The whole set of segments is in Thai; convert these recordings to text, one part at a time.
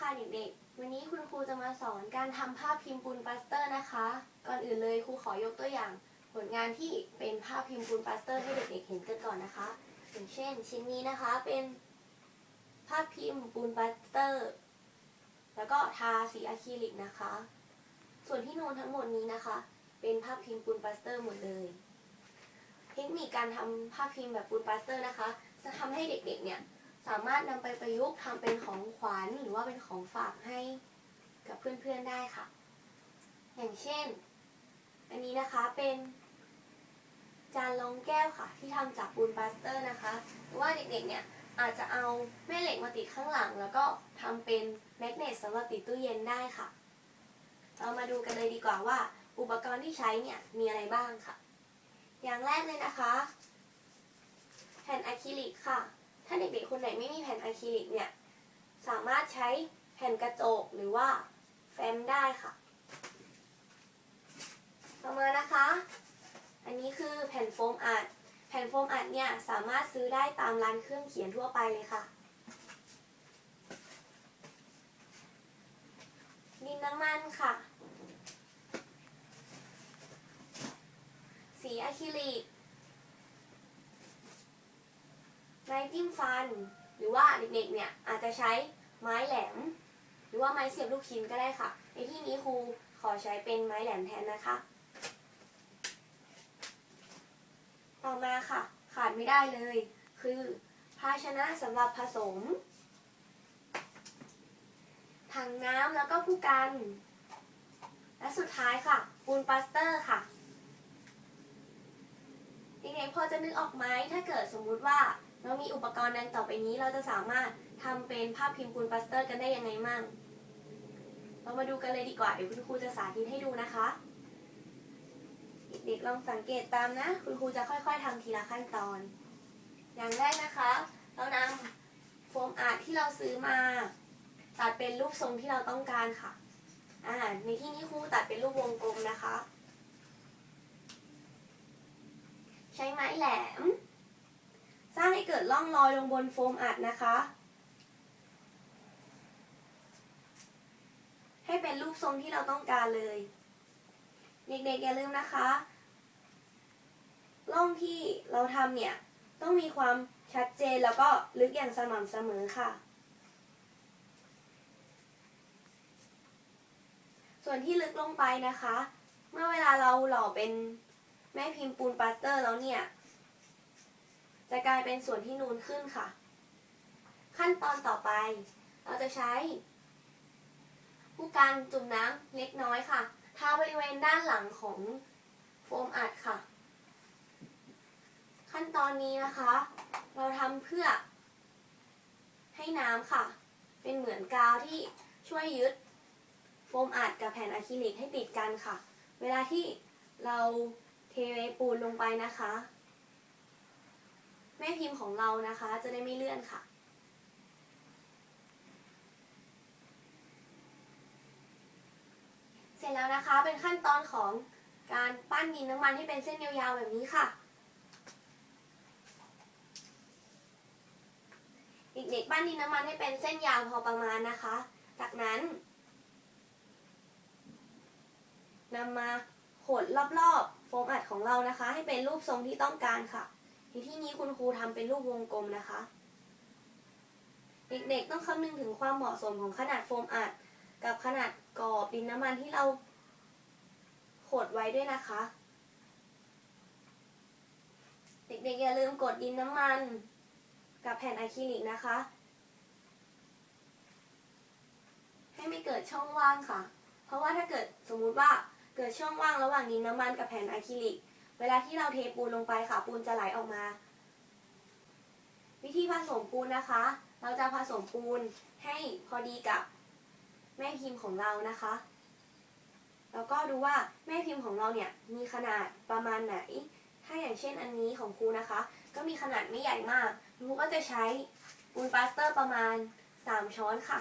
ค่ะเด็กๆ วันนี้คุณครูจะมาสอนการทำภาพพิมพ์ปูนปลาสเตอร์นะคะ ก่อนอื่นเลยครูขอยกตัวอย่าง ผลงานที่เป็นภาพพิมพ์ปูนปลาสเตอร์ให้เด็กๆเห็นกันก่อนนะคะ อย่างเช่น ชิ้นนี้นะคะเป็นภาพพิมพ์ปูนปลาสเตอร์ แล้วก็ทาสีอะคริลิกนะคะ ส่วนที่นูนทั้งหมดนี้นะคะ เป็นภาพพิมพ์ปูนปลาสเตอร์หมดเลย เทคนิคการทำภาพพิมพ์แบบปูนปลาสเตอร์นะคะ จะทำให้เด็กๆเนี่ยามารถนำไปประยุกต์ทำเป็นของขวัญหรือว่าเป็นของฝากให้กับเพื่อนๆได้ค่ะ อย่างเช่น อันนี้นะคะเป็นจานรองแก้วค่ะ ที่ทำจากปูนปลาสเตอร์นะคะหรือว่าเด็กๆเนี่ยอาจจะเอาแม่เหล็กมาติดข้างหลัง แล้วก็ทำเป็นแมกเนตสำหรับติดตู้เย็นได้ค่ะ เรามาดูกันเลยดีกว่าว่า อุปกรณ์ที่ใช้เนี่ยมีอะไรบ้างค่ะ อย่างแรกเลยนะคะ แผ่นอะคริลิกค่ะ ด็กๆคนไหนไม่มีแผ่นอะคริลิกเนี่ย สามารถใช้แผ่นกระจกหรือว่าแฟ้มได้ค่ะ ต่อมานะคะ อันนี้คือแผ่นโฟมอัด แผ่นโฟมอัดเนี่ยสามารถซื้อได้ตามร้านเครื่องเขียนทั่วไปเลยค่ะ ดินน้ำมันค่ะ สีอะคริลิก ไม้จิ้ม ฟัน หรือว่าเด็กๆเนี่ยอาจจะใช้ไม้แหลม หรือว่าไม้เสียบลูกชิ้นก็ได้ค่ะ ในที่นี้ครูขอใช้เป็นไม้แหลมแทนนะคะ ต่อมาค่ะ ขาดไม่ได้เลย คือภาชนะสำหรับผสม ถังน้ำแล้วก็ผู้กัน และสุดท้ายค่ะปูนปลาสเตอร์ค่ะเด็กๆพอจะนึกออกไหมถ้าเกิดสมมุติว่า เรามีอุปกรณ์ดังต่อไปนี้เราจะสามารถทำเป็นภาพพิมพ์ปูนปลาสเตอร์กันได้ยังไงมั่ง เรามาดูกันเลยดีกว่า เดี๋ยวคุณครูจะสาธิตให้ดูนะคะ เด็กๆลองสังเกตตามนะ คุณครูจะค่อยๆทำทีละขั้นตอน อย่างแรกนะคะ เรานำโฟมอาร์ตที่เราซื้อมา ตัดเป็นรูปทรงที่เราต้องการค่ะอ่าในที่นี้ครูตัดเป็นรูปวงกลมนะคะ ใช้ไม้แหลม สร้างให้เกิดร่องรอยลงบนโฟมอัดนะคะ ให้เป็นรูปทรงที่เราต้องการเลย เด็กๆอย่าลืมนะคะร่องที่เราทำเนี่ยต้องมีความชัดเจนแล้วก็ลึกอย่างสม่ำเสมอค่ะ ส่วนที่ลึกลงไปนะคะ เมื่อเวลาเราหล่อเป็นแม่พิมพ์ปูนปาสเตอร์แล้วเนี่ย จะกลายเป็นส่วนที่นูนขึ้นค่ะ ขั้นตอนต่อไป เราจะใช้ผู้การจุ่มน้ำเล็กน้อยค่ะทาบริเวณด้านหลังของโฟมอัดค่ะ ขั้นตอนนี้นะคะ เราทำเพื่อให้น้ำค่ะ เป็นเหมือนกาวที่ช่วยยึดโฟมอัดกับแผ่นอะคริลิกให้ติดกันค่ะ เวลาที่เราเทปูนลงไปนะคะ แม่พิมพ์ของเรานะคะ จะได้ไม่เลื่อนค่ะ เสร็จแล้วนะคะเป็นขั้นตอนของการปั้นดินน้ำมันให้เป็นเส้นยาวๆแบบนี้ค่ะ เด็กๆปั้นดินน้ำมันให้เป็นเส้นยาวพอประมาณนะคะ จากนั้นนำมาขดรอบๆ โฟมอัดของเรานะคะ ให้เป็นรูปทรงที่ต้องการค่ะ ในที่นี้คุณครูทำเป็นรูปวงกลมนะคะ เด็กๆต้องคำนึงถึงความเหมาะสมของขนาดโฟมอัด กับขนาดกรอบดินน้ำมันที่เราขดไว้ด้วยนะคะ เด็กๆอย่าลืมกดดินน้ำมัน กับแผ่นอะคริลิกนะคะ ให้ไม่เกิดช่องว่างค่ะ เพราะว่าถ้าเกิดสมมุติว่าเกิดช่องว่างระหว่างดินน้ำมันกับแผ่นอะคริลิก เวลาที่เราเทปูนลงไปค่ะ ปูนจะไหลออกมา วิธีผสมปูนนะคะ เราจะผสมปูนให้พอดีกับแม่พิมพ์ของเรานะคะ แล้วก็ดูว่าแม่พิมพ์ของเราเนี่ยมีขนาดประมาณไหน ถ้าอย่างเช่นอันนี้ของครูนะคะ ก็มีขนาดไม่ใหญ่มากครูก็จะใช้ปูนปลาสเตอร์ประมาณ 3 ช้อนค่ะ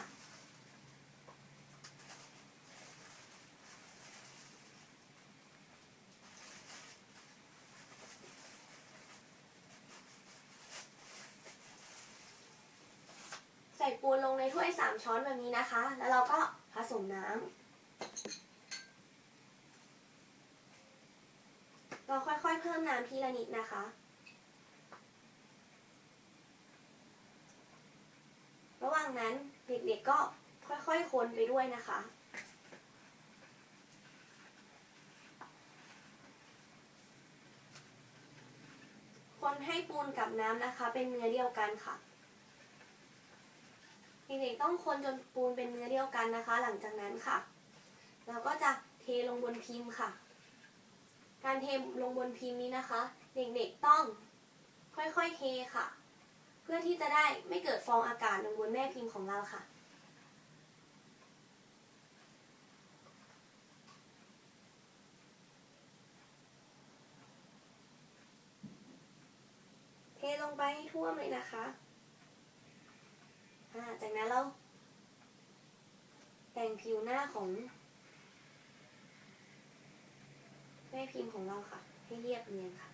ใส่ปูนลงในถ้วย สามช้อ นี้นะคะ แล้วเราก็ผสมน้ำเราค่อยๆเพิ่มน้ำทีละนิดนะคะ ระหว่างนั้นเด็กๆก็ค่อยๆคนไปด้วยนะคะคนให้ปูนกับน้ำนะคะ เป็นเนื้อเดียวกันค่ะ เด็กๆต้องคนจนปูนเป็นเนื้อเดียวกันนะคะ หลังจากนั้นค่ะ เราก็จะเทลงบนพิมพ์ค่ะ การเทลงบนพิมพ์นี้นะคะ เด็กๆต้องค่อยๆเทค่ะ เพื่อที่จะได้ไม่เกิดฟองอากาศลงบนแม่พิมพ์ของเราค่ะเทลงไปให้ท่วมเลยนะคะ จากนั้นเราแต่งผิวหน้าของแม่พิมพ์ของเราค่ะ ให้เรียบเนียนค่ะ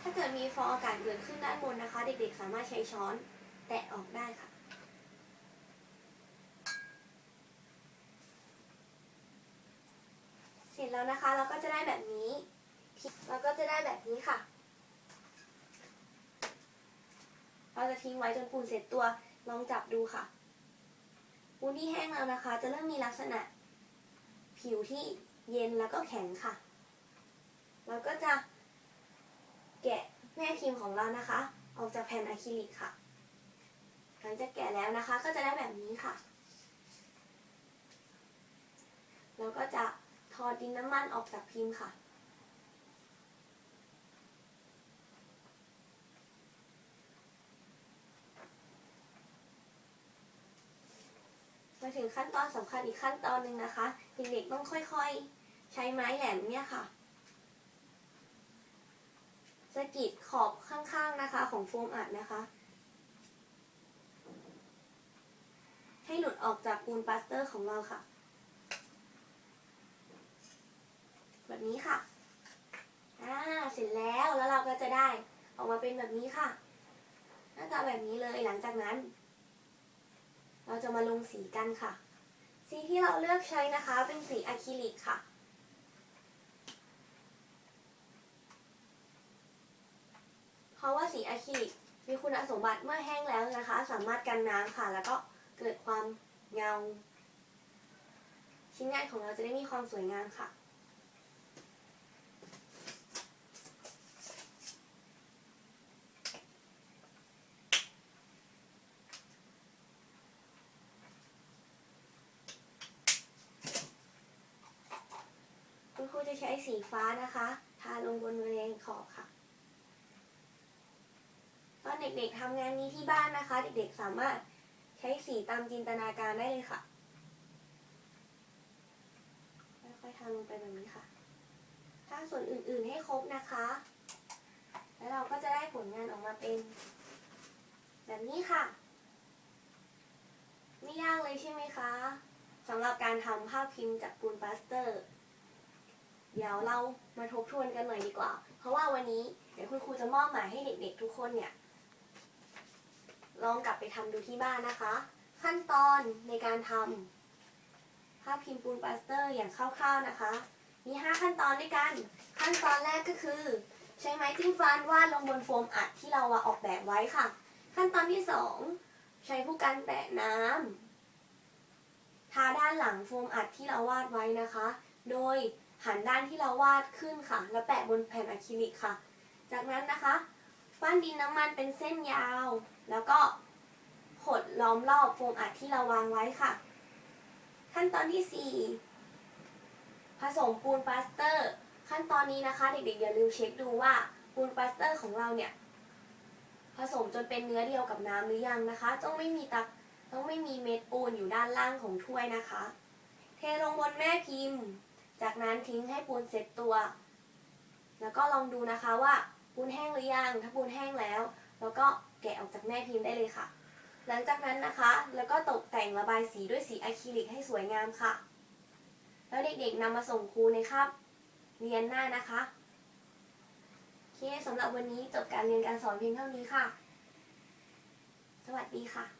ถ้าเกิดมีฟองอากาศเกิดขึ้นด้านบนนะคะ เด็กๆ สามารถใช้ช้อนแตะออกได้ค่ะเสร็จแล้วนะคะ เราก็จะได้แบบนี้ เราก็จะได้แบบนี้ค่ะ เราจะทิ้งไว้จนปูนเสร็จตัว ลองจับดูค่ะ ปูนที่แห้งแล้วนะคะ จะเริ่มมีลักษณะ ผิวที่เย็นแล้วก็แข็งค่ะ เราก็จะแกะแม่พิมพ์ของเรานะคะ ออกจากแผ่นอะคริลิกค่ะ หลังจากแกะแล้วนะคะ ก็จะได้แบบนี้ค่ะ เราก็จะถอดดินน้ำมันออกจากพิมพ์ค่ะ มาถึงขั้นตอนสำคัญอีกขั้นตอนหนึ่งนะคะ เด็กๆต้องค่อยๆ ใช้ไม้แหลมเนี่ยค่ะสะกิดขอบข้างๆนะคะ ของโฟมอัดนะคะ ให้หลุดออกจากปูนปลาสเตอร์ของเราค่ะ แบบนี้ค่ะอ่าเสร็จแล้วแล้วเราก็จะได้ออกมาเป็นแบบนี้ค่ะหน้าตาแบบนี้เลยหลังจากนั้น เราจะมาลงสีกันค่ะ สีที่เราเลือกใช้นะคะ เป็นสีอะคริลิกค่ะ เพราะว่าสีอะคริลิกมีคุณสมบัติเมื่อแห้งแล้วนะคะ สามารถกันน้ำค่ะ แล้วก็เกิดความเงา ชิ้นงานของเราจะได้มีความสวยงามค่ะ คุณครูจะใช้สี ฟ้านะคะ ทาลงบนบริเวณขอบค่ะ ตอนเด็กๆทำงานนี้ที่บ้านนะคะ เด็กๆสามารถใช้สีตามจินตนาการได้เลยค่ะค่อยๆทาลงไปแบบนี้ค่ะทาส่วนอื่นๆให้ครบนะคะ แล้วเราก็จะได้ผลงานออกมาเป็น แบบนี้ค่ะ ไม่ยากเลยใช่ไหมคะสำหรับการทำภาพพิมพ์จากปูนปลาสเตอร์ เดี๋ยวเรามาทบทวนกันหน่อยดีกว่า เพราะว่าวันนี้เดี๋ยวคุณครูจะมอบหมายให้เด็กๆ ทุกคนเนี่ย ลองกลับไปทำดูที่บ้านนะคะ ขั้นตอนในการทำภาพพิมพ์ปูนปลาสเตอร์อย่างคร่าวๆนะคะ มี 5 ขั้นตอนด้วยกัน ขั้นตอนแรกก็คือ ใช้ไม้จิ้มฟันวาดลงบนโฟมอัดที่เราออกแบบไว้ค่ะ ขั้นตอนที่ 2 ใช้ผู้กันแปะน้ำทาด้านหลังโฟมอัดที่เราวาดไว้นะคะ โดย หันด้านที่เราวาดขึ้นค่ะ แล้วแปะบนแผ่นอะคริลิกค่ะ จากนั้นนะคะปั้นดินน้ำมันเป็นเส้นยาว แล้วก็ขดล้อมรอบโฟมอัดที่เราวางไว้ค่ะ ขั้นตอนที่ 4 ผสมปูนปลาสเตอร์ ขั้นตอนนี้นะคะเด็กๆอย่าลืมเช็คดูว่าปูนปลาสเตอร์ของเราเนี่ยผสมจนเป็นเนื้อเดียวกับน้ำหรือยังนะคะ ต้องไม่มีตักต้องไม่มีเม็ดปูนอยู่ด้านล่างของถ้วยนะคะ เทลงบนแม่พิมพ์ จากนั้นทิ้งให้ปูนเสร็จตัว แล้วก็ลองดูนะคะว่าปูนแห้งหรือยัง ถ้าปูนแห้งแล้ว แล้วก็แกะออกจากแม่พิมพ์ได้เลยค่ะ หลังจากนั้นนะคะ แล้วก็ตกแต่งระบายสีด้วยสีอะคริลิกให้สวยงามค่ะ แล้วเด็กๆนำมาส่งครูในคาบเรียนหน้านะคะโอเคสำหรับวันนี้จบการเรียนการสอนเพียงเท่านี้ค่ะ สวัสดีค่ะ